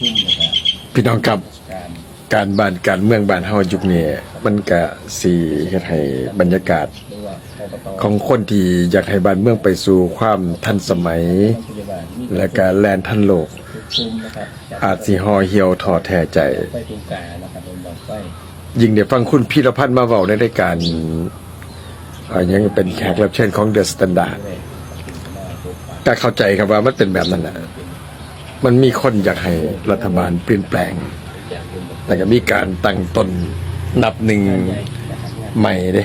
ทุ่มนะครับพี่น้องครับการการบ้านการเมืองบ้านเฮายุคนี้มันก็สิเฮ็ดให้บรรยากาศหรือว่าอบตของคนที่อยากให้บ้านเมืองไปสู่ความทันสมัยโรงพยาบาลมีและการแลนทันโลกทุกทุ่มนะครับจากอาจสิห่อเหี่ยวถอดแท้ใจไฟตรงกลางนะครับเป็นบอกไฟยิ่งได้ฟังคุณพีรพันธ์มาเว้าในรายการอ่ายังเป็นแขกรับเชิญของเดอะสแตนดาร์ดเลยถึงหน้าโปรไฟล์ก็เข้าใจครับว่ามันเป็นแบบนั้นน่ะ มันมีคนอยากให้รัฐบาลเปลี่ยนแปลง แต่ก็มีการตั้งตนนับหนึ่งใหม่เด้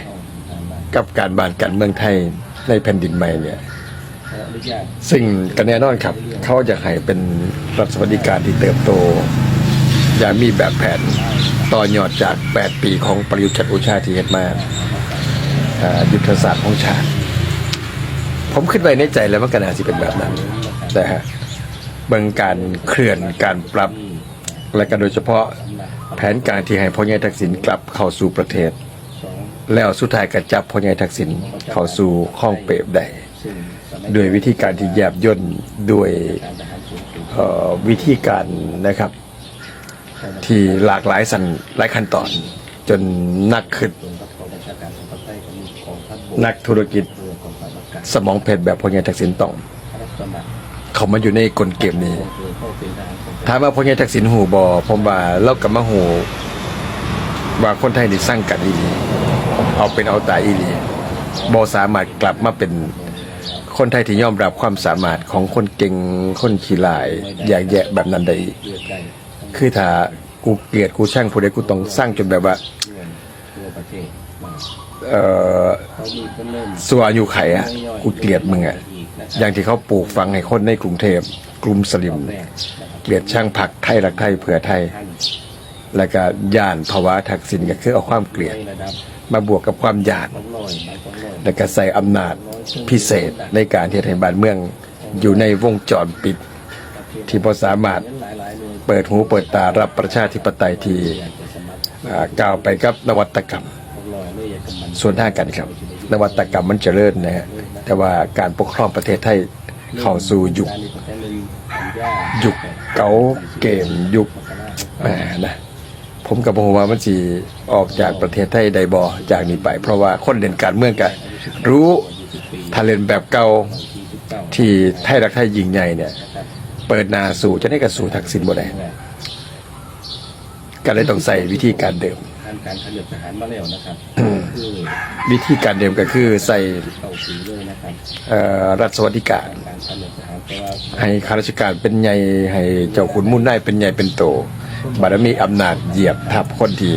กับการบานการเมืองไทยในแผ่นดินใหม่เนี่ยซึ่งก็แน่นอนครับ เขาอยากให้เป็นรัฐสวัสดิการที่เติบโต อย่างมีแบบแผนต่อยอดจาก 8 ปีของประยุทธ์จันทร์โอชาที่เฮ็ดมาอ่ายุทธศาสตร์ของชาติ ผมคิดไว้ในใจแล้วมันก็น่าสิเป็นแบบนั้นแต่ฮะ เบิ่งการเคลื่อนการปรับ และก็โดยเฉพาะแผนการที่ให้พ่อใหญ่ทักษิณกลับเข้าสู่ประเทศ แล้วสุดท้ายก็จับพ่อใหญ่ทักษิณเข้าสู่ข้องเปรบได้ด้วยวิธีการที่แยบย่นด้วยวิธีการนะครับ ที่หลากหลายสันหลายขั้นตอน จนนักขึ้นนักธุรกิจสมองเพชรแบบพ่อใหญ่ทักษิณต้อง เขามาอยู่ในกลเกมนี้ท้าเป็นทหารของถามว่าพ่อใหญ่ทักษิณหูบอผมว่าเรากับมาหูว่าคนไทยนี่สร้างกันอีหลีเอาเป็นเอาตายอีหลีบอสามารถกลับมาเป็นคนไทยที่ยอมรับความสามารถของคนเก่งคนขี้ลายแยกแยะแบบนั้นได้คือถ้ากูเกลียดกูช่างผู้ใดกูต้องสร้างจนแบบว่าเออประเทศมาเอ่อเขามีเพิ่นเริ่มสัวอายุไขอะกูเกลียดมึงอะ อย่างที่เขาปลูกฝังให้คนในกรุงเทพกลุ่มสลิมแรกนะครับเกลียดช่างผักไทยรักไทยเผื่อไทยท่านแล้วก็ย่านภาวะทักษิณก็คือเอาความเกลียดในระดับมาบวกกับความหยาดสองร้อยหมายความร้อยแล้วก็ใส่อำนาจพิเศษในการที่ให้บ้านเมืองอยู่ในวงจรปิด ที่พอสามารถหลายหลายๆหน่วยเปิดหูเปิดตารับประชาธิปไตยที่อยากจะสมัครอ่าก้าวไปกับนวัตกรรมสองร้อยเลยอยากจะมันส่วนทางกันครับ นวัตกรรมมันเจริญนะฮะ แต่ว่าการปกครองประเทศไทยเข้าสู่ยุคการนี้ผมจะลืมสัญญายุคเก่าเกมยุคแหมนะผมกับผมว่ามันสิออกจากประเทศไทยใดบ่จากนี้ไป เพราะว่าคนเล่นการเมืองกันรู้ถ้าเล่นแบบเก่าที่ไทยรักไทยยิงใหญ่เนี่ย เปิดนาสู่จะได้กับสู่ทักษิณบ่ได้ก็เลยต้องใส่วิธีการเดิมการผลิตทหารมาแล้วนะครับ วิธีการเดิมก็คือใส่รัฐสวัสดิการให้ข้าราชการเป็นใหญ่ให้เจ้าขุนมุ่นได้เป็นใหญ่เป็นโต บารมีอำนาจเหยียบทับคนที่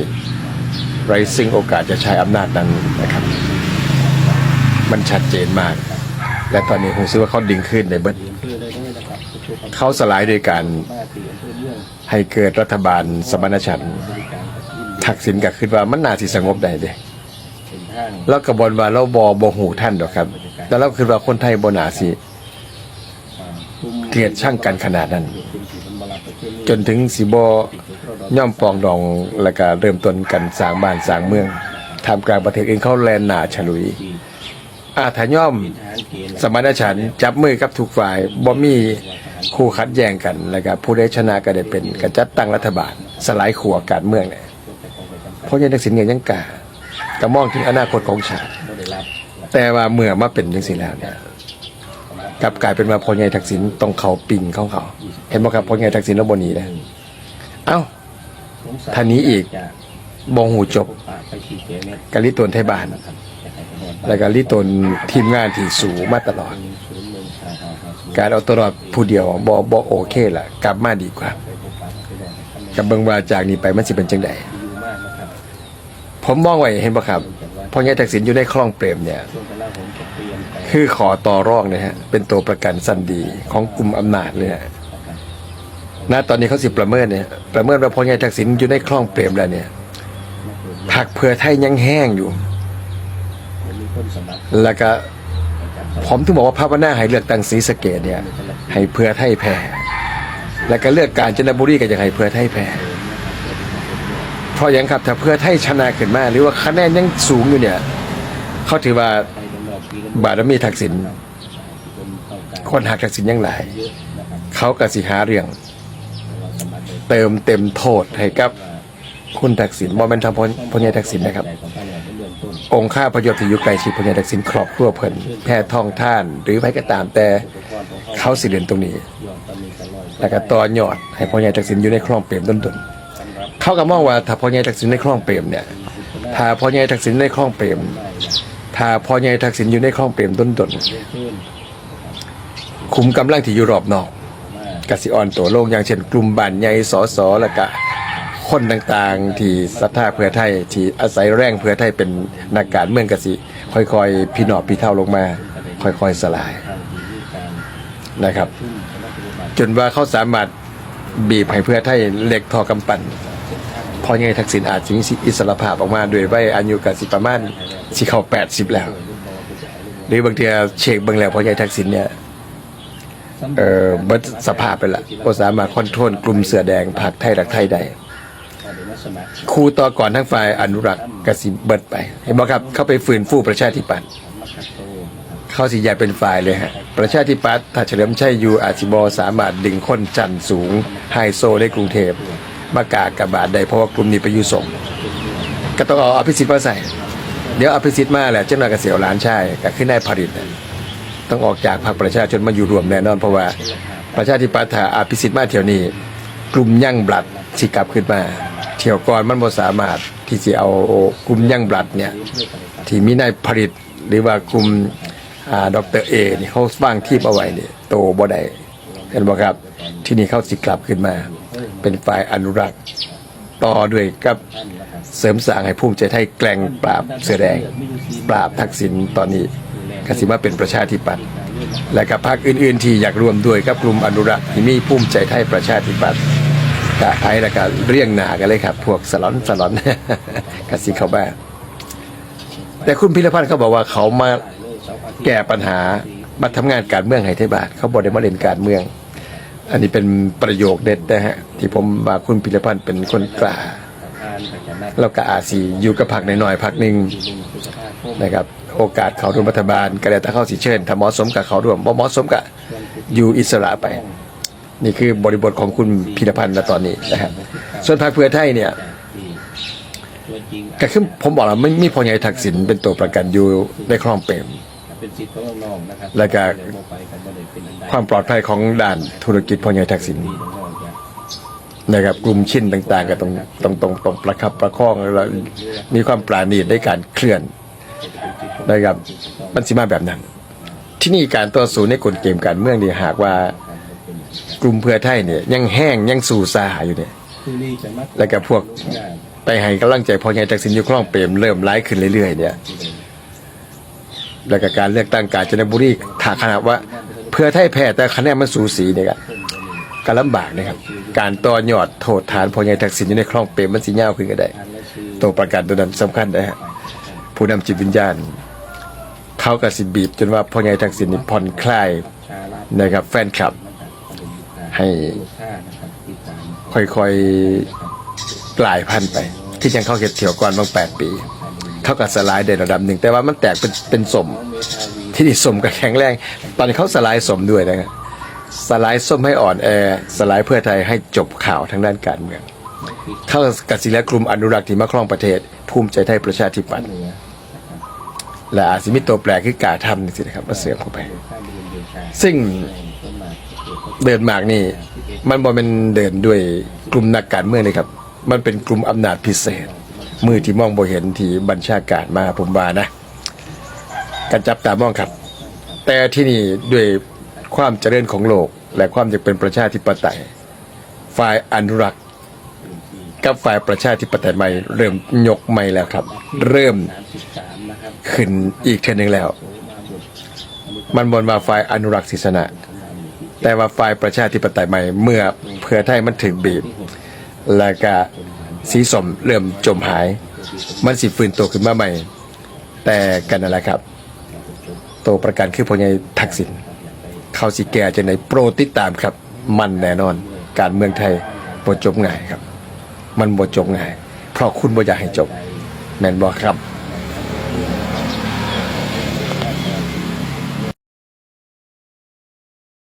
ไรซึ่งโอกาสจะใช้อำนาจนั้นนะครับ มันชัดเจนมาก และตอนนี้ผมซื้อว่าเขาดึงขึ้นในเบิดอำเภอได้ด้วยนเขาสลายโดยการให้เกิดรัฐบาลสมณฉันท์บริการกับอินทักษิณก็คิดว่ามันน่าสิสงบได้เด้ แล้วกระบวนว่าเราบอบหูท่านดอกครับ แต่เราคิดว่าคนไทยบ่น่าสิอ่าคุมเกลียดช่างกันขนาดนั้นเป็นสีธรรมราชประเทศนี้จนถึงสิบย่อมปองดองแล้วก็เริ่มต้นกันสร้างบ้านสร้างเมืองทำกลางประเทศอื่นเขาแลนหนาฉลุยที่อาถ้าย่อมทหารเกณฑ์สมณฉันท์จับมือกับทุกฝ่ายบ่มีคู่ขัดแย้งกันแล้วก็ผู้ได้ชนะก็ได้เป็นก็จัดตั้งรัฐบาล สลายขัวการเมืองเนี่ยเพราะยังทักษิณเงินยังกล้า กระมองถึงอนาคตของชาติแต่ว่าเมื่อมาเป็นจังซี่แล้วเนี่ยกลับกลายเป็นว่าพ่อใหญ่ทักษิณต้องเขาปิงของเขาเห็นบ่ครับพ่อใหญ่ทักษิณแล้วบ่หนีเลยเอ้าท่านนี้อีกบ่หูจบกะลิตนไทยบ้าน แล้วก็ลิตนทีมงานที่สูงมาตลอด การเอาตัวรอดผู้เดียวบ่บ่โอเคล่ะ กลับมาดีกว่าไปพบปะไปนอนนะครับกับเบิงว่าจากนี้ไปมันสิเป็นจังได ดีมากนะครับ ผมมองไว้เห็นบ่ครับพ่อใหญ่ทักษิณอยู่ในคลองเปรมเนี่ยช่วงกลาผมจะเตรียคือขอต่อรองเนี่ยฮะ เป็นตัวประกันสันดีของกลุ่มอำนาจเลยฮะณตอนนี้เขาสิประเมินเนี่ย ประเมินว่าพอใหญ่ทักษิณอยู่ในคลองเปรมแล้วเนี่ยผักเพื่อไทยยังแห้งอยู่ แล้วก็ผมถึงบอกว่าภาพนาให้เลือกตั้งศรีสเกดเนี่ย ให้เพื่อไทยแพ้ แล้วก็เลือกการจนบุรีก็จะให้เพื่อไทยแพ้ เพราะอย่างครับถ้าเพื่อไทยชนะขึ้นมา หรือว่าคะแนนยังสูงอยู่เนี่ย เขาถือว่าบารมีทักษิณคนต้องการคนหักทักษิณยังหลายเยอะนะครับเขาก็สิหาเรื่อง เติมเต็มโทษให้กับคุณทักษิณบ่แม่นทำพลพลใหญ่ทักษิณนะครับ องท่านเนี่ยเป็นเรื่องต้นองค์ข้าพยศที่อยู่ใกลชิดพลใหญ่ทักษิณครอบครัวเพิ่นแพทย์ท่องท่าน หรือใครก็ตามแต่เขาสิเรียนตรงนี้ แล้วก็ต่อยอดให้พลใหญ่ทักษิณอยู่ในคลองเปรมต้นๆ เขาก็มองว่าถ้าพลใหญ่ทักษิณในคลองเปรมเนี่ย ถ้าพลใหญ่ทักษิณในคลองเปรม ถ้าพลใหญ่ทักษิณอยู่ในคลองเปรมต้นเรื่องขึ้นคุมกำลังที่อยู่รอบนอกกสิอ่อนตัวลงอย่างเช่นกลุ่มบ้านใหญ่สอสอแล้วก็คนต่างๆ ที่ศรัทธาเพื่อไทยที่อาศัยแรงเพื่อไทยเป็นนักการเมืองกสิค่อยๆ พี่หนอบพี่เท่าลงมา ค่อยๆสลายนะครับ จนว่าเขาสามารถบีบให้เพื่อไทยเล็กทอกำปั่น พอยังไงทักษิณอาจจะมีอิสรภาพออกมาด้วยวัยอายุกสิประมาณสิเข้า80แล้ว หรือบางทีเช็คบางแล้วพอยังทักษิณเนี่ยเออบิดสภาพไปละก็สามารถคอนโทรลกลุ่มเสือแดงผักไทยรักไทยได้ครูต่อก่อนทั้งฝ่ายอนุรักษ์กสิเบิดไป เห็นไหมครับ เขาไปฝืนฟูประชาธิปัตย์เขาสิใหญ่เป็นฝ่ายเลยฮะ ประชาธิปัตย์ถ้าเฉลิมชัยอยู่อาจิบอสามารถดึงคนจันทร์สูงไฮโซในกรุงเทพ มากากบาทได้เพราะว่ากลุ่มนี้ไปอยู่ส่งก็ต้องเอาอภิสิทธิ์มาใส่ เดี๋ยวอภิสิทธิ์มาแหละเจ้าหน้าเกษตรหลานชายก็ขึ้นได้ผลิตต้องออกจากพรรคประชาชนมาอยู่รวมแน่นอนเพราะว่าประชาธิปัตย์อภิสิทธิ์มาเที่ยวนี้ กลุ่มยั่งบลัดสิกลับขึ้นมา เที่ยวก่อนมันบ่สามารถที่จะเอากลุ่มยั่งบลัดเนี่ยที่มีนายผลิตหรือว่ากลุ่มดอ่าดรเอนี่เขาสร้างทีมเอาไว้นี่โตบ่ได้เห็นบ่ครับ ที่นี่เขาสิกลับขึ้นมา เป็นฝ่ายอนุรักษ์ต่อด้วยกับเสริมสร้างให้ภูมิใจไทยแกล้งปราบเสือแดง ปราบทักษิณตอนนี้กสิมาเป็นประชาธิปัตย์และกับพรรคอื่น ๆ ที่อยากรวมด้วยกับกลุ่มอนุรักษ์ที่มีภูมิใจไทยประชาธิปัตย์กะไอ้ละกะเรียงหนากันเลยครับ พวกสลอนสลอนกสิเขาบ้าแต่คุณพิรพันธ์เขาบอกว่าเขามาแก้ปัญหามาทำงานการเมืองให้ไทยบาทเขาบอกได้มาเล่นการเมือง อันนี้เป็นประโยคเด็ดนะฮะ ที่ผมว่าคุณพิรพันธ์เป็นคนกล้าแล้วก็อาซีอยู่กับพักน้อยๆพักหนึ่งนะครับ โอกาสเขาร่วมรัฐบาลก็แล้วแต่เข้าสิเชิญถ้าเหมาะสมกับเขาร่วมบ่เหมาะสมกับอยู่อิสระไป นี่คือบริบทของคุณพิรพันธ์ณตอนนี้นะครับส่วนพรรคเพื่อไทยเนี่ยก็คือผมบอกแล้วไม่มีพอใหญ่ทักษิณเป็นตัวประกันอยู่ในคลองเปรม เป็นสิทธิ์ของน้องๆนะครับแล้วก็เดี๋ยวไปกันบ่ได้เป็นอันใดความปลอดภัยของด่านธุรกิจพอใหญ่ทักษิณน้องๆจะนะครับกลุ่มชิ้นต่าง ๆ ก็ต้องต้องต้องต้องประคับประคองแล้วมีความปราณีตในการเคลื่อนนะครับมันสิมาแบบนั้น ที่นี่การต่อสู้ในกลเกมการเมืองนี่หากว่ากลุ่มเพื่อไทยเนี่ยยังแห้งยังสู่ซาอยู่เนี่ยคือนี่จะมักแล้วก็พวก ไปให้กำลังใจพอใหญ่ทักษิณอยู่คลองเปรมเริ่มร้ายขึ้นเรื่อยๆเนี่ย แล้วก็การเลือกตั้งกาญจนบุรีถ้าขนาดว่า เพื่อไทยแพ้แต่คะแนนมันสูสีเนี่ยก็ก็ลำบากนะครับ การต่อยอดโทษฐานพอใหญ่ทักษิณอยู่ในคลองเปรมมันสิยาขึ้นก็ได้ ตัวประกันตัวนั้นสำคัญนะฮะผู้นำจิตวิญญาณ เขาก็สิบีบจนว่าพอใหญ่ทักษิณนี่ผ่อนคลายนะครับ แฟนคลับ ให้ค่อยๆกลายพันธุ์ไป ที่ยังเข้าเห็ดเถียวก่อนบางแปดปี เขาก็สลายได้ระดับหนึ่งแต่ว่ามันแตกเป็นเป็นสม ที่นี่สมกับแข็งแรง ตอนนี้เขาสลายสมด้วยนะครับสลายส้มให้อ่อนแอสลายเพื่อไทยให้จบข่าวทางด้านการเมืองเข้ากับศิลกลุ่มอนุรักษ์ที่มาครองประเทศ ภูมิใจไทยประชาธิปัตย์เหนือและอาจสิมิตัวแปลคือกาทำนี่สินะครับมาเสื่อมเข้าไป ซึ่งเดินหมากนี่ มันบ่เป็นเดินด้วยกลุ่มนักการเมืองเลยครับ มันเป็นกลุ่มอำนาจพิเศษ มือที่มองบ่เห็นที่บัญชาการมาผมว่านะการจับตามองครับ แต่ที่นี่ด้วยความเจริญของโลก และความจะเป็นประชาธิปไตย ฝ่ายอนุรักษ์กับฝ่ายประชาธิปไตยใหม่ เริ่มยกใหม่แล้วครับ เริ่มขึ้นอีกเทอหนึงแล้ว มันบนว่าฝ่ายอนุรักษ์ศิษนะแต่ว่าฝ่ายประชาธิปไตยใหม่ เมื่อเพื่อไทยมันถึงบีบ แล้วก็ สีสมเริ่มจมหาย มันสิฟื้นตัวขึ้นมาใหม่ แต่กันนั่นแหละครับ ตัวประกันคือพญายทักษิณเขาสิแก่จะในโปรติดตามครับ มันแน่นอน การเมืองไทยบ่จบง่ายครับ มันบ่จบง่าย เพราะคุณบ่อยากให้จบ แม่นบ่ครับ